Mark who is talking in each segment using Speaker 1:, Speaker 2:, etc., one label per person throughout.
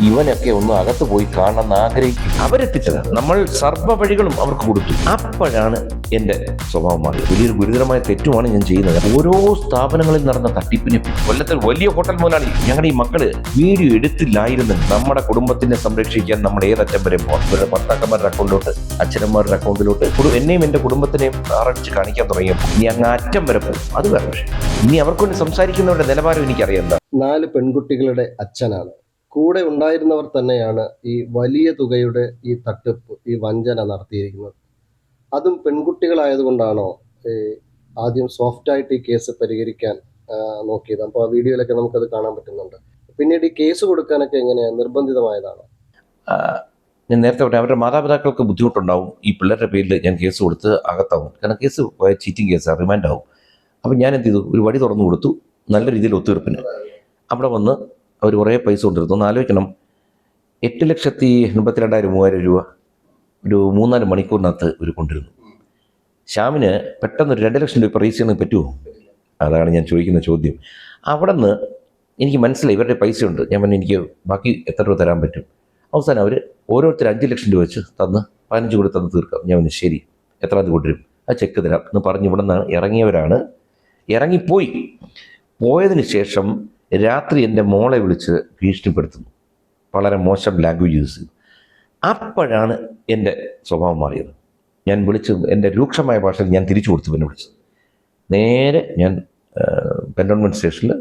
Speaker 1: ഇവനൊക്കെ ഒന്ന് അകത്ത് പോയി കാണണമെന്ന് ആഗ്രഹിക്കും അവരെത്തിച്ചത് നമ്മൾ സർവ വഴികളും അവർക്ക് കൊടുത്തു. അപ്പോഴാണ് എന്റെ സ്വഭാവം മാറിയത്. വലിയൊരു ഗുരുതരമായ തെറ്റുമാണ് ഞാൻ ചെയ്യുന്നത്. ഓരോ സ്ഥാപനങ്ങളിൽ നടന്ന തട്ടിപ്പിനെ. കൊല്ലത്തിൽ വലിയ ഹോട്ടൽ മുതലാളി ഞങ്ങളുടെ ഈ മക്കൾ വീഡിയോ എടുത്തില്ലായിരുന്നു. നമ്മുടെ കുടുംബത്തിനെ സംരക്ഷിക്കാൻ നമ്മൾ ഏതറ്റം വരെ പോകാം ഇവരുടെ ഭർത്താക്കന്മാരുടെ അക്കൗണ്ടിലോട്ട് അച്ഛനന്മാരുടെ അക്കൗണ്ടിലോട്ട് കുടു- എന്നെയും എന്റെ കുടുംബത്തിനെയും ആറടിച്ച് കാണിക്കാൻ തുടങ്ങിയപ്പോൾ ഇനി അങ്ങ് അറ്റം വരെ പോകും. അത് വേറെ പക്ഷേ ഇനി അവർക്കൊണ്ട് സംസാരിക്കുന്നവരുടെ നിലവാരം എനിക്കറിയാം.
Speaker 2: നാല് പെൺകുട്ടികളുടെ അച്ഛനാണ്. കൂടെ ഉണ്ടായിരുന്നവർ തന്നെയാണ് ഈ വലിയ തുകയുടെ ഈ തട്ടിപ്പ് ഈ വഞ്ചന നടത്തിയിരിക്കുന്നത്. അതും പെൺകുട്ടികളായതുകൊണ്ടാണോ ആദ്യം സോഫ്റ്റ് ആയിട്ട് ഈ കേസ് പരിഹരിക്കാൻ നോക്കിയത്. അപ്പോൾ ആ വീഡിയോയിലൊക്കെ നമുക്കത് കാണാൻ പറ്റുന്നുണ്ട്. പിന്നീട് ഈ കേസ് കൊടുക്കാനൊക്കെ എങ്ങനെയാണ് നിർബന്ധിതമായതാണോ?
Speaker 1: ഞാൻ നേരത്തെ പറഞ്ഞു അവരുടെ മാതാപിതാക്കൾക്ക് ബുദ്ധിമുട്ടുണ്ടാവും. ഈ പിള്ളേരുടെ പേരിൽ ഞാൻ കേസ് കൊടുത്ത് അകത്താവും. കാരണം കേസ് ചീറ്റിംഗ് കേസാണ് റിമാൻഡ് ആവും അപ്പം ഞാൻ എന്ത് ചെയ്തു? ഒരു വടി തുറന്നു കൊടുത്തു. നല്ല രീതിയിൽ ഒത്തുതീർപ്പിന്. അവിടെ വന്ന് അവർ കുറേ പൈസ കൊണ്ടിരുന്നു ഒന്ന് ആലോചിക്കണം. എട്ട് ലക്ഷത്തി എൺപത്തി രണ്ടായിരം മൂവായിരം രൂപ ഒരു മൂന്നാൽ മണിക്കൂറിനകത്ത് ഇവർ കൊണ്ടിരുന്നു ശ്യാമിന് പെട്ടെന്ന് ഒരു രണ്ട് ലക്ഷം രൂപ റേസ് ചെയ്യാൻ പറ്റുമോ? അതാണ് ഞാൻ ചോദിക്കുന്ന ചോദ്യം. അവിടെ നിന്ന് എനിക്ക് മനസ്സിലായി ഇവരുടെ പൈസയുണ്ട്. ഞാൻ പറഞ്ഞു എനിക്ക് ബാക്കി എത്ര രൂപ തരാൻ പറ്റും? അവസാനം അവർ ഓരോരുത്തർ അഞ്ച് ലക്ഷം രൂപ വെച്ച് തന്ന് പതിനഞ്ച് കൂടി തന്ന് തീർക്കാം. ഞാൻ പറഞ്ഞു ശരി. എത്ര അത് കൊണ്ടുവരും? ആ ചെക്ക് തരാം. എന്ന് പറഞ്ഞ് ഇവിടെ നിന്ന് ഇറങ്ങിയവരാണ്. ഇറങ്ങിപ്പോയി. പോയതിന് ശേഷം രാത്രി എന്റെ മോളെ വിളിച്ച് ഭീഷണിപ്പെടുത്തുന്നു. വളരെ മോശം ലാംഗ്വേജ് യൂസ് ചെയ്തു അപ്പോഴാണ് എന്റെ സ്വഭാവം മാറിയത്. ഞാൻ വിളിച്ച് എന്റെ രൂക്ഷമായ ഭാഷയിൽ ഞാൻ തിരിച്ചു കൊടുത്തു പിന്നെ വിളിച്ചത്. നേരെ ഞാൻ പെൻഡോൺമെന്റ് സ്റ്റേഷനിൽ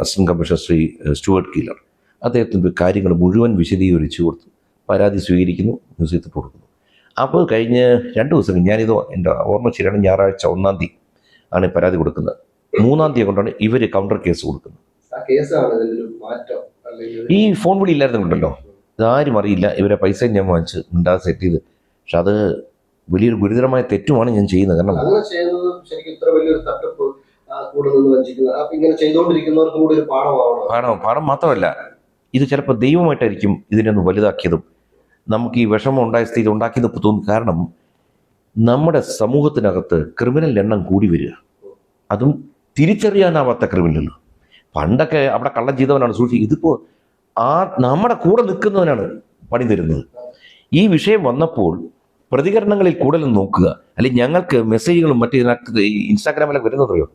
Speaker 1: assistant commissioner Shri Stuart Keeler അദ്ദേഹത്തിന്റെ കാര്യങ്ങൾ മുഴുവൻ വിശദീകരിച്ചു കൊടുത്തു. പരാതി സ്വീകരിക്കുന്നു മ്യൂസിയത്തിൽ കൊടുക്കുന്നു. അപ്പോൾ കഴിഞ്ഞ് രണ്ട് ദിവസം ഞാനിത് എന്റെ ഓർമ്മ ശരിയാണ് ഞായറാഴ്ച ഒന്നാം തീയതി ആണ് പരാതി കൊടുക്കുന്നത്. മൂന്നാം തീയതി കൊണ്ടാണ് ഇവർ കൗണ്ടർ കേസ് കൊടുക്കുന്നത്. ഈ ഫോൺ വിളി ഇല്ലായിരുന്നുണ്ടല്ലോ ഇതാരും അറിയില്ല. ഇവരെ പൈസ ഞാൻ വാങ്ങിച്ച് ഉണ്ടാ സെറ്റ് ചെയ്ത്. പക്ഷെ അത് വലിയൊരു ഗുരുതരമായ തെറ്റുമാണ് ഞാൻ ചെയ്യുന്നത്. കാരണം പാഠം പാഠം മാത്രമല്ല ഇത് ചിലപ്പോൾ ദൈവമായിട്ടായിരിക്കും ഇതിനൊന്ന് വലുതാക്കിയതും നമുക്ക് ഈ വിഷമം ഉണ്ടായ സ്ഥിതി ഉണ്ടാക്കിയത് തോന്നും. കാരണം നമ്മുടെ സമൂഹത്തിനകത്ത് ക്രിമിനൽ എണ്ണം കൂടി വരിക. അതും തിരിച്ചറിയാനാവാത്ത ക്രിമിനൽ പണ്ടൊക്കെ അവിടെ കള്ളം ചെയ്തവനാണ് സൂക്ഷി ഇതിപ്പോൾ ആ നമ്മുടെ കൂടെ നിൽക്കുന്നവനാണ് പണി തരുന്നത്. ഈ വിഷയം വന്നപ്പോൾ പ്രതികരണങ്ങളിൽ കൂടുതൽ നോക്കുക. അല്ലെങ്കിൽ ഞങ്ങൾക്ക് മെസ്സേജുകളും മറ്റു ഇതിനകത്ത് ഇൻസ്റ്റാഗ്രാമിലൊക്കെ വരുന്നതറിയോ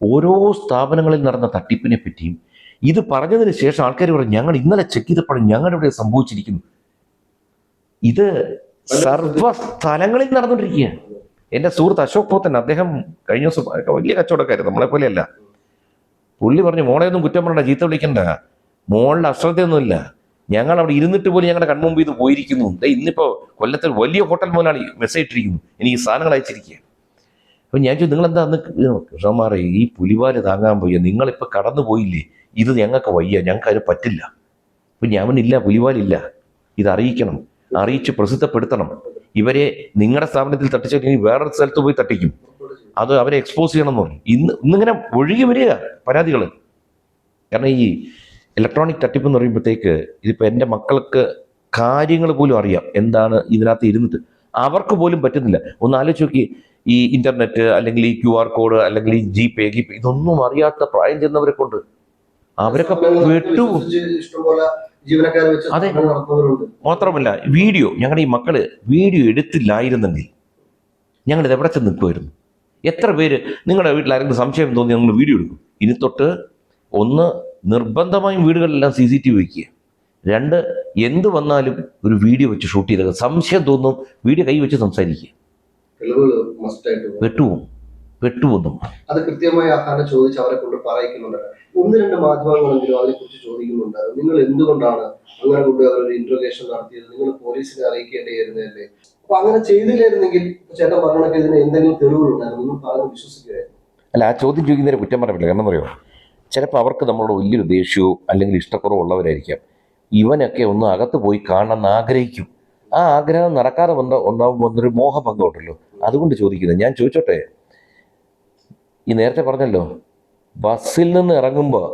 Speaker 1: ഓരോ സ്ഥാപനങ്ങളിൽ നടന്ന തട്ടിപ്പിനെ പറ്റിയും ഇത് പറഞ്ഞതിന് ശേഷം ആൾക്കാർ പറയും ഞങ്ങൾ ഇന്നലെ ചെക്ക് ചെയ്തപ്പോഴും ഞങ്ങളുടെ ഇവിടെ സംഭവിച്ചിരിക്കുന്നു. ഇത് സർവ സ്ഥലങ്ങളിൽ നടന്നുകൊണ്ടിരിക്കുകയാണ്. എന്റെ സുഹൃത്ത് അശോക് പോത്തൻ അദ്ദേഹം കഴിഞ്ഞ ദിവസം വലിയ കച്ചവടക്കാരൻ നമ്മളെ പോലെയല്ല പുള്ളി പറഞ്ഞു മോളെ ഒന്നും കുറ്റം പറയണ്ട ചീത്ത വിളിക്കണ്ട. മോളുടെ അശ്രദ്ധയൊന്നുമില്ല ഞങ്ങൾ അവിടെ ഇരുന്നിട്ട് പോലും ഞങ്ങളുടെ കൺമുമ്പ് ഇത് പോയിരിക്കുന്നു. ദേ ഇന്നിപ്പോ കൊല്ലത്തിൽ വലിയ ഹോട്ടൽ മുതലാളി മെസ്സേജ് ഇട്ടിരിക്കുന്നു ഈ സാധനങ്ങൾ അയച്ചിരിക്കുക അപ്പം ഞാൻ ചോദിച്ചു നിങ്ങളെന്താ അന്ന് കൃഷ്ണന്മാരെ ഈ പുലിവാൽ താങ്ങാൻ പോയ? നിങ്ങളിപ്പോൾ കടന്നു പോയില്ലേ? ഇത് ഞങ്ങൾക്ക് വയ്യ ഞങ്ങൾക്ക് അതിന് പറ്റില്ല. അപ്പം പറഞ്ഞില്ല പുലിവാലില്ല. ഇത് അറിയിക്കണം. അറിയിച്ച് പ്രസിദ്ധപ്പെടുത്തണം. ഇവരെ നിങ്ങളുടെ സ്ഥാപനത്തിൽ തട്ടിച്ചു വേറൊരു സ്ഥലത്ത് പോയി തട്ടിക്കും. അത് അവരെ എക്സ്പോസ് ചെയ്യണം എന്ന് പറഞ്ഞു ഇന്ന് ഇന്നിങ്ങനെ ഒഴുകി വരിക പരാതികൾ. കാരണം ഈ ഇലക്ട്രോണിക് തട്ടിപ്പ് എന്ന് പറയുമ്പോഴത്തേക്ക് ഇതിപ്പോൾ എന്റെ മക്കൾക്ക് കാര്യങ്ങൾ പോലും അറിയാം. എന്താണ് ഇതിനകത്ത് ഇരുന്നിട്ട്. അവർക്ക് പോലും പറ്റുന്നില്ല. ഒന്ന് ആലോചിച്ച് നോക്കി. ഈ ഇന്റർനെറ്റ് അല്ലെങ്കിൽ ഈ ക്യു ആർ കോഡ് അല്ലെങ്കിൽ ഈ ജി പേ ജി പേ ഇതൊന്നും അറിയാത്ത പ്രായം ചെന്നവരെ കൊണ്ട് അവരൊക്കെ
Speaker 2: വെച്ച്
Speaker 1: അതെ. മാത്രമല്ല വീഡിയോ ഞങ്ങളുടെ ഈ മക്കൾ വീഡിയോ എടുത്തില്ലായിരുന്നെങ്കിൽ ഞങ്ങളിത് എവിടെ ചെന്ന് നിൽക്കുമായിരുന്നു? എത്ര പേര് നിങ്ങളുടെ വീട്ടിൽ ആരെങ്കിലും സംശയം തോന്നി നിങ്ങൾ വീഡിയോ എടുക്കും. ഇനി തൊട്ട് ഒന്ന് നിർബന്ധമായും വീടുകളിലെല്ലാം സി സി ടി വി വയ്ക്കുക. രണ്ട് എന്ത് വന്നാലും ഒരു വീഡിയോ വെച്ച് ഷൂട്ട് ചെയ്തേക്കാം സംശയം തോന്നും വീഡിയോ കൈ വെച്ച് സംസാരിക്കുക.
Speaker 2: വേണം.
Speaker 1: പെട്ടുപോകും
Speaker 2: അത് കൃത്യമായി ആഹാരം ചോദിച്ച് അവരെ കൊണ്ട് പറയിക്കുന്നുണ്ട്. ഒന്ന് രണ്ട് മാധ്യമങ്ങളെങ്കിലും അതിനെ കുറിച്ച് ചോദിക്കുന്നുണ്ട്. നിങ്ങൾ എന്തുകൊണ്ടാണ് അങ്ങനെ കൊണ്ട് അവരൊരു ഇന്റർവേഷൻ നടത്തിയത്? നിങ്ങൾ പോലീസിനെ അറിയിക്കേണ്ടിയിരുന്നല്ലേ അപ്പൊ അങ്ങനെ ചെയ്തില്ലായിരുന്നെങ്കിൽ ചേട്ടൻ പറഞ്ഞൊക്കെ ഇതിന് എന്തെങ്കിലും തെളിവുകളുണ്ടായിരുന്നു നിങ്ങൾ പറഞ്ഞു വിശ്വസിക്കുകയായിരുന്നു.
Speaker 1: അല്ല ആ ചോദ്യം ചോദിക്കുന്നതിന് കുറ്റം പറയില്ല കാരണം പറയുമോ ചിലപ്പോൾ അവർക്ക് നമ്മളോട് വലിയൊരു ദേഷ്യവും അല്ലെങ്കിൽ ഇഷ്ടക്കുറവോ ഉള്ളവരായിരിക്കാം. ഇവനൊക്കെ ഒന്ന് അകത്ത് പോയി കാണണമെന്ന് ആഗ്രഹിക്കും. ആ ആഗ്രഹം നടക്കാതെ വന്ന ഉണ്ടാകുമ്പോൾ വന്നൊരു മോഹഭംഗം ഉണ്ടല്ലോ. അതുകൊണ്ട് ചോദിക്കുന്നത്. ഞാൻ ചോദിച്ചോട്ടെ? ഈ നേരത്തെ പറഞ്ഞല്ലോ ബസ്സിൽ നിന്ന് ഇറങ്ങുമ്പോൾ.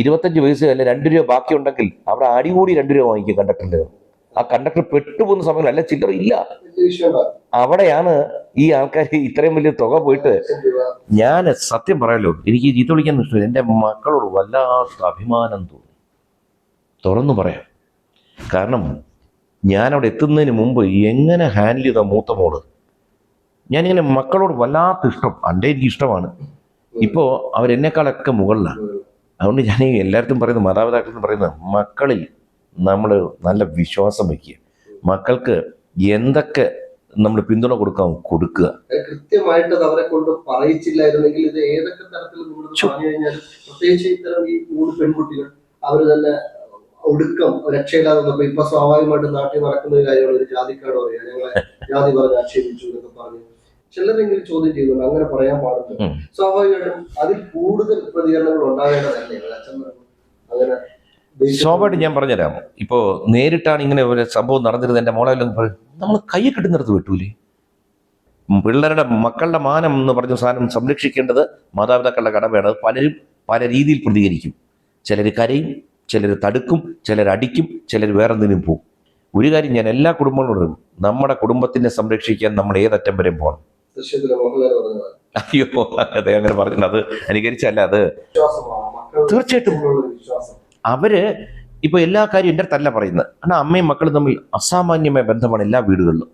Speaker 1: ഇരുപത്തഞ്ച് വയസ്സ് അല്ലെ രണ്ട് രൂപ ബാക്കി ഉണ്ടെങ്കിൽ അവിടെ അടികൂടി രണ്ട് രൂപ വാങ്ങിക്കും കണ്ടക്ടറിന്റെ ആ കണ്ടക്ടർ പെട്ടുപോകുന്ന സമയം അല്ല ചില്ലറ ഇല്ല. അവിടെയാണ് ഈ ആൾക്കാർ ഇത്രയും വലിയ തുക പോയിട്ട് ഞാൻ സത്യം പറയാലോ എനിക്ക് ചീത്ത വിളിക്കാൻ ഇഷ്ടമില്ല. എന്റെ മക്കളോട് വല്ലാത്ത അഭിമാനം തോന്നി. തുറന്നു പറയാം. കാരണം ഞാനവിടെ എത്തുന്നതിന് മുമ്പ് എങ്ങനെ ഹാൻഡിൽ ചെയ്ത മൂത്ത മോൾ? ഞാനിങ്ങനെ മക്കളോട് വല്ലാത്ത ഇഷ്ടം. അന്റെ എനിക്ക് ഇഷ്ടമാണ്. ഇപ്പോൾ അവരെന്നെക്കാളൊക്കെ മുകളിലാണ് അതുകൊണ്ട് ഞാൻ എല്ലാവർക്കും എല്ലായിടത്തും പറയുന്നത് മാതാപിതാക്കൾ എന്ന് പറയുന്നത് മക്കളിൽ നമ്മൾ നല്ല വിശ്വാസം വയ്ക്കുക മക്കൾക്ക് എന്തൊക്കെ നമ്മൾ പിന്തുണ കൊടുക്കാൻ കൊടുക്കുക.
Speaker 2: കൃത്യമായിട്ട് അവരെ കൊണ്ട് പറയിച്ചില്ലായിരുന്നെങ്കിൽ ഇത് ഏതൊക്കെ തരത്തിൽ പറഞ്ഞു കഴിഞ്ഞാൽ പ്രത്യേകിച്ച് ഇത്തരം ഈ മൂന്ന് പെൺകുട്ടികൾ അവർ തന്നെ ഒടുക്കം രക്ഷയില്ലാതെ വന്നപ്പോ ഇപ്പൊ സ്വാഭാവികമായിട്ട് നാട്ടിൽ നടക്കുന്ന ഒരു കാര്യമാണ് ഒരു ജാതിക്കാട് ഞങ്ങളെ ജാതി പറഞ്ഞ് ആക്ഷേപിച്ചു എന്നൊക്കെ പറഞ്ഞു ചിലരെങ്കിലും ചോദ്യം ചെയ്യുന്നുണ്ട്. അങ്ങനെ പറയാൻ പാടില്ല. സ്വാഭാവികമായിട്ടും അതിൽ കൂടുതൽ പ്രതികരണങ്ങൾ ഉണ്ടാകേണ്ടതല്ലേ? അച്ഛൻ അങ്ങനെ
Speaker 1: സ്വാഭാവികമായിട്ട് ഞാൻ പറഞ്ഞുതരാം. ഇപ്പോൾ നേരിട്ടാണ് ഇങ്ങനെ ഒരു സംഭവം നടന്നിരുന്നത്. എന്റെ മോളെ നമ്മൾ കൈ കിട്ടുന്നിടത്ത് വിട്ടൂലേ? പിള്ളേരുടെ മക്കളുടെ മാനം എന്ന് പറഞ്ഞ സാധനം സംരക്ഷിക്കേണ്ടത് മാതാപിതാക്കളുടെ കടമയാണ്. അത് പലരും പല രീതിയിൽ പ്രതികരിക്കും. ചിലർ കരയും ചിലർ തടുക്കും ചിലർ അടിക്കും ചിലർ വേറെ എന്തിനും പോകും ഒരു കാര്യം ഞാൻ എല്ലാ കുടുംബങ്ങളോടും നമ്മുടെ കുടുംബത്തിനെ സംരക്ഷിക്കാൻ നമ്മൾ ഏതറ്റം വരെയും പോകണം. അയ്യോ അതെ അങ്ങനെ പറഞ്ഞിട്ടുണ്ട്. അത് അനുകരിച്ചല്ല അത് തീർച്ചയായിട്ടും. അവർ ഇപ്പൊ എല്ലാ കാര്യവും എന്റെ അടുത്തല്ല പറയുന്നത്. കാരണം അമ്മയും മക്കളും തമ്മിൽ അസാമാന്യമായ ബന്ധമാണ് എല്ലാ വീടുകളിലും.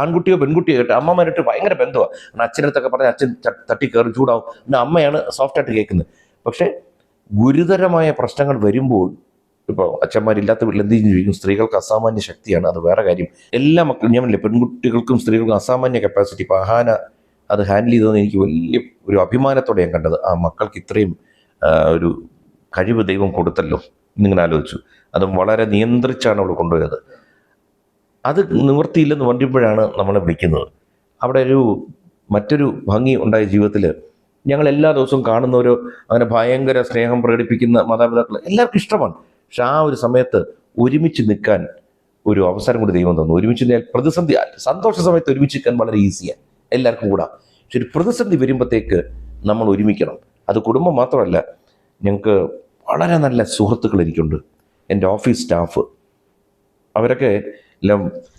Speaker 1: ആൺകുട്ടിയോ പെൺകുട്ടിയോ കേട്ടോ അമ്മമാരായിട്ട് ഭയങ്കര ബന്ധമാണ് കാരണം അച്ഛനടുത്തൊക്കെ പറഞ്ഞ അച്ഛൻ തട്ടി കയറി ചൂടാവും. പിന്നെ അമ്മയാണ് സോഫ്റ്റായിട്ട് കേൾക്കുന്നത്. പക്ഷേ ഗുരുതരമായ പ്രശ്നങ്ങൾ വരുമ്പോൾ ഇപ്പോൾ അച്ഛന്മാരില്ലാത്ത വീട്ടിൽ എന്ത് ചോദിക്കും. സ്ത്രീകൾക്ക് അസാമാന്യ ശക്തിയാണ്. അത് വേറെ കാര്യം. എല്ലാ മക്കളും ഞാൻ പെൺകുട്ടികൾക്കും സ്ത്രീകൾക്കും അസാമാന്യ കപ്പാസിറ്റി ഇപ്പോൾ അഹാന അത് ഹാൻഡിൽ ചെയ്തതെന്ന് എനിക്ക് വലിയ ഒരു അഭിമാനത്തോടെ ഞാൻ കണ്ടത്. ആ മക്കൾക്ക് ഇത്രയും ഒരു കഴിവ് ദൈവം കൊടുത്തല്ലോ എന്നിങ്ങനെ ആലോചിച്ചു. അതും വളരെ നിയന്ത്രിച്ചാണ് അവൾ കൊണ്ടുപോയത്. അത് നിവൃത്തിയില്ലെന്ന് പറയുമ്പോഴാണ് നമ്മളെ വിളിക്കുന്നത്. അവിടെ ഒരു മറ്റൊരു ഭംഗി ഉണ്ടായ ജീവിതത്തിൽ ഞങ്ങൾ എല്ലാ ദിവസവും കാണുന്നവരോ അങ്ങനെ ഭയങ്കര സ്നേഹം പ്രകടിപ്പിക്കുന്ന മാതാപിതാക്കൾ എല്ലാവർക്കും ഇഷ്ടമാണ്. പക്ഷെ ആ ഒരു സമയത്ത് ഒരുമിച്ച് നിൽക്കാൻ ഒരു അവസരം കൂടി ദൈവം തന്നു. ഒരുമിച്ച് പ്രതിസന്ധി സന്തോഷ സമയത്ത് ഒരുമിച്ച് നിൽക്കാൻ വളരെ ഈസിയാണ് എല്ലാവർക്കും കൂടാ. പക്ഷെ ഒരു പ്രതിസന്ധി വരുമ്പോഴത്തേക്ക് നമ്മൾ ഒരുമിക്കണം. അത് കുടുംബം മാത്രമല്ല ഞങ്ങൾക്ക് വളരെ നല്ല സുഹൃത്തുക്കൾ എനിക്കുണ്ട്. എന്റെ ഓഫീസ് സ്റ്റാഫ്. അവരൊക്കെ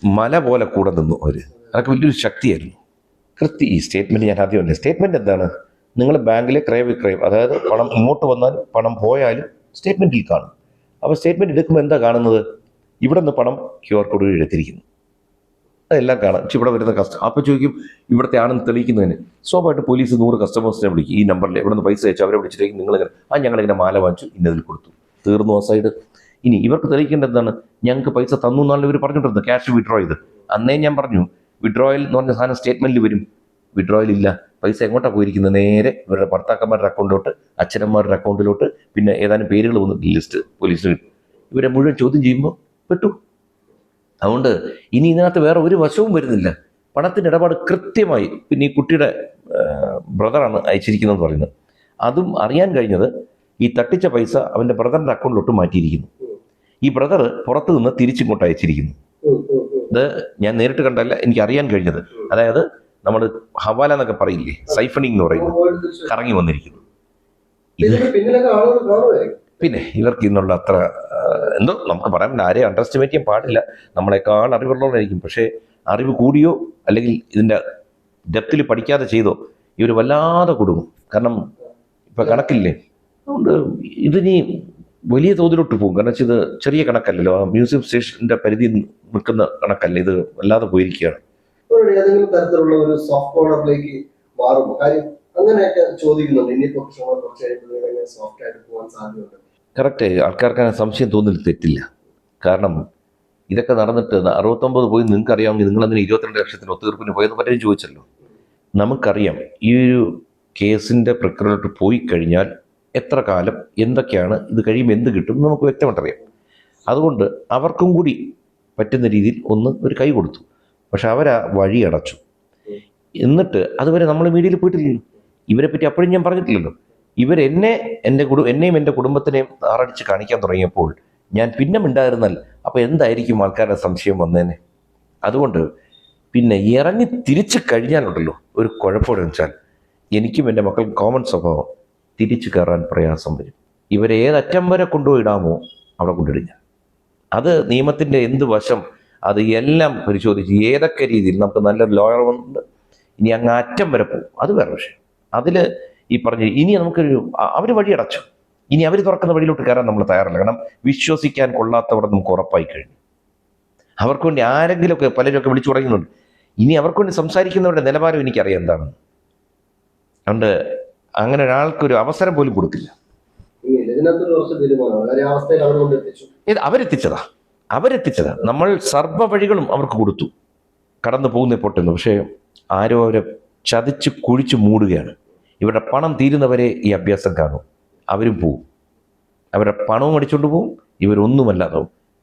Speaker 1: മല പോലെ കൂടെ നിന്നു അവർ അതൊക്കെ വലിയൊരു ശക്തിയായിരുന്നു. കൃത്യ ഈ സ്റ്റേറ്റ്മെന്റ് ഞാൻ ആദ്യം പറഞ്ഞു സ്റ്റേറ്റ്മെന്റ് എന്താണ്? നിങ്ങൾ ബാങ്കിലെ ക്രയവിക്രയം അതായത് പണം ഇങ്ങോട്ട് വന്നാലും പണം പോയാലും സ്റ്റേറ്റ്മെന്റിൽ കാണും. അപ്പോൾ സ്റ്റേറ്റ്മെന്റ് എടുക്കുമ്പോൾ എന്താ കാണുന്നത്? ഇവിടെ നിന്ന് പണം ക്യു ആർ കോഡ് എടുത്തിരിക്കുന്നു. അതെല്ലാം കാണാം. പക്ഷെ ഇവിടെ വരുന്ന കസ്റ്റമർ അപ്പോൾ ചോദിക്കും ഇവിടുത്തെ ആണെന്ന് തെളിയിക്കുന്നതിന്. സ്വാഭാവികമായിട്ട് പോലീസ് നൂറ് കസ്റ്റമേഴ്സിനെ വിളിക്കും. ഈ നമ്പറിൽ ഇവിടെ നിന്ന് പൈസ അയച്ചു അവരെ വിളിച്ചിട്ടേക്കും നിങ്ങളിങ്ങനെ ആ ഞങ്ങളിങ്ങനെ മാല വാങ്ങിച്ചു ഇന്നതിൽ കൊടുത്തു. തീർന്നു ആ സൈഡ് ഇനി ഇവർക്ക് തെളിയിക്കേണ്ട എന്താണ്? ഞങ്ങൾക്ക് പൈസ തന്നു എന്നാണ് ഇവർ പറഞ്ഞിട്ടുണ്ട് ക്യാഷ് വിഡ്രോ ചെയ്ത്. അന്നേ ഞാൻ പറഞ്ഞു വിഡ്രോയിൽ എന്ന് പറഞ്ഞ സാധനം സ്റ്റേറ്റ്മെന്റിൽ വരും. വിഡ്രോയിൽ ഇല്ല. പൈസ എങ്ങോട്ടാണ് പോയിരിക്കുന്നത് നേരെ ഇവരുടെ ഭർത്താക്കന്മാരുടെ അക്കൗണ്ടിലോട്ട് അച്ഛനന്മാരുടെ അക്കൗണ്ടിലോട്ട് പിന്നെ ഏതാനും പേരുകൾ വന്നു ലിസ്റ്റ് പോലീസിന് കിട്ടും ഇവരെ മുഴുവൻ ചോദ്യം ചെയ്യുമ്പോൾ പെട്ടു. അതുകൊണ്ട് ഇനി ഇതിനകത്ത് വേറെ ഒരു വശവും വരുന്നില്ല. പണത്തിന്റെ ഇടപാട് കൃത്യമായി പിന്നെ ഈ കുട്ടിയുടെ ബ്രദറാണ് അയച്ചിരിക്കുന്നതെന്ന് പറയുന്നത്. അതും അറിയാൻ കഴിഞ്ഞത് ഈ തട്ടിച്ച പൈസ അവന്റെ ബ്രദറിന്റെ അക്കൗണ്ടിലോട്ട് മാറ്റിയിരിക്കുന്നു. ഈ ബ്രദർ പുറത്തു നിന്ന് തിരിച്ചിങ്ങോട്ട് അയച്ചിരിക്കുന്നു. ഇത് ഞാൻ നേരിട്ട് കണ്ടല്ല എനിക്ക് അറിയാൻ കഴിഞ്ഞത്. അതായത് നമ്മൾ ഹവാല എന്നൊക്കെ പറയില്ലേ? സൈഫണിങ് എന്ന് പറയുന്നത്. കറങ്ങി വന്നിരിക്കുന്നു. പിന്നെ ഇവർക്ക് ഇന്നുള്ള അത്ര എന്തോ നമുക്ക് പറയാൻ ആരെയും അണ്ടർ എസ്റ്റിമേറ്റ് ചെയ്യാൻ പാടില്ല. നമ്മളെക്കാൾ അറിവുള്ളവരായിരിക്കും. പക്ഷേ അറിവ് കൂടിയോ അല്ലെങ്കിൽ ഇതിന്റെ ഡെപ്തിൽ പഠിക്കാതെ ചെയ്തോ ഇവർ വല്ലാതെ കൊടുക്കും കാരണം ഇപ്പം കണക്കില്ലേ? അതുകൊണ്ട് ഇതിനി വലിയ തോതിലോട്ട് പോകും. കാരണം വെച്ചാൽ ഇത് ചെറിയ കണക്കല്ലല്ലോ. ആ മ്യൂസിയം സ്റ്റേഷന്റെ പരിധി നിൽക്കുന്ന കണക്കല്ല? ഇത് വല്ലാതെ പോയിരിക്കുകയാണ്.
Speaker 2: അവരുടെ ഏതെങ്കിലും തരത്തിലുള്ള ഒരു സോഫ്റ്റ് കോർണറിലേക്ക് മാറുമോ? കാര്യം അങ്ങനെയൊക്കെ ചോദിക്കുന്നുണ്ട്. ഇനിയിപ്പോ കൃഷ്ണ കുറച്ച് കഴിയുമ്പോഴത്തേക്കും സോഫ്റ്റ് ആയിട്ട് പോകാൻ സാധ്യതയുണ്ട്.
Speaker 1: കറക്റ്റ് ആൾക്കാർക്ക് അങ്ങനെ സംശയം തോന്നില്ല തെറ്റില്ല. കാരണം ഇതൊക്കെ നടന്നിട്ട് അറുപത്തൊമ്പത് പോയി നിങ്ങൾക്ക് അറിയാമെങ്കിൽ നിങ്ങൾ അതിന് ഇരുപത്തിരണ്ട് ലക്ഷത്തിന് ഒത്തുതീർപ്പിന് പോയെന്ന് പലരും ചോദിച്ചല്ലോ. നമുക്കറിയാം ഈ ഒരു കേസിന്റെ പ്രക്രിയയിലോട്ട് പോയി കഴിഞ്ഞാൽ എത്ര കാലം എന്തൊക്കെയാണ് ഇത് കഴിയുമ്പോൾ എന്ത് കിട്ടും നമുക്ക് വ്യക്തമായിട്ടറിയാം. അതുകൊണ്ട് അവർക്കും കൂടി പറ്റുന്ന രീതിയിൽ ഒന്ന് ഒരു കൈ കൊടുത്തു. പക്ഷെ അവരാ വഴി അടച്ചു. എന്നിട്ട് അതുവരെ നമ്മൾ മീഡിയയിൽ പോയിട്ടില്ലല്ലോ ഇവരെ പറ്റി അപ്പോഴും ഞാൻ പറഞ്ഞിട്ടില്ലല്ലോ. ഇവരെന്നെ എന്റെ കുടു എന്നെയും എന്റെ കുടുംബത്തിനെയും ആറടിച്ച് കാണിക്കാൻ തുടങ്ങിയപ്പോൾ ഞാൻ പിന്നെ മിണ്ടായിരുന്നാൽ അപ്പോൾ എന്തായിരിക്കും ആൾക്കാരുടെ സംശയം വന്നേനെ? അതുകൊണ്ട് പിന്നെ ഇറങ്ങി തിരിച്ചു കഴിഞ്ഞാലുണ്ടല്ലോ ഒരു കുഴപ്പമെന്ന് വെച്ചാൽ എനിക്കും എന്റെ മക്കൾക്കും കോമൺ സ്വഭാവം തിരിച്ചു കയറാൻ പ്രയാസം വരും. ഇവരെ ഏതറ്റം വരെ കൊണ്ടുപോയിടാമോ അവിടെ കൊണ്ടിടുക അത് നിയമത്തിന്റെ എന്ത് വശം അത് എല്ലാം പരിശോധിച്ച് ഏതൊക്കെ രീതിയിൽ നമുക്ക് നല്ല ലോയർ വന്നിട്ടുണ്ട് ഇനി അങ്ങ് അറ്റം വരെ പോകും. അത് വേറെ വിഷയം. അതിൽ ഈ പറഞ്ഞ ഇനി നമുക്കൊരു അവർ വഴി അടച്ചു. ഇനി അവർ തുറക്കുന്ന വഴിയിലോട്ട് കയറാൻ നമ്മൾ തയ്യാറല്ല. കാരണം വിശ്വസിക്കാൻ കൊള്ളാത്തവിടെ നമുക്ക് ഉറപ്പായി കഴിഞ്ഞു. അവർക്ക് വേണ്ടി ആരെങ്കിലുമൊക്കെ പലരൊക്കെ വിളിച്ചു തുടങ്ങുന്നുണ്ട് ഇനി അവർക്ക് വേണ്ടി സംസാരിക്കുന്നവരുടെ നിലവാരം എനിക്കറിയാം എന്താണ്. അതുകൊണ്ട് അങ്ങനെ ഒരാൾക്കൊരു അവസരം പോലും കൊടുക്കില്ല അവരെത്തിച്ചതാ. അവരെത്തിച്ചതാ നമ്മൾ സർവ വഴികളും അവർക്ക് കൊടുത്തു. കടന്നു പോകുന്ന പൊട്ടുന്നു. പക്ഷേ ആരോ അവരെ ചതിച്ച് കുഴിച്ച് മൂടുകയാണ്. ഇവരുടെ പണം തീരുന്നവരെ ഈ അഭ്യാസം കാണും. അവരും പോവും. അവരുടെ പണവും അടിച്ചുകൊണ്ട് പോവും. ഇവരൊന്നുമല്ലാതാവും.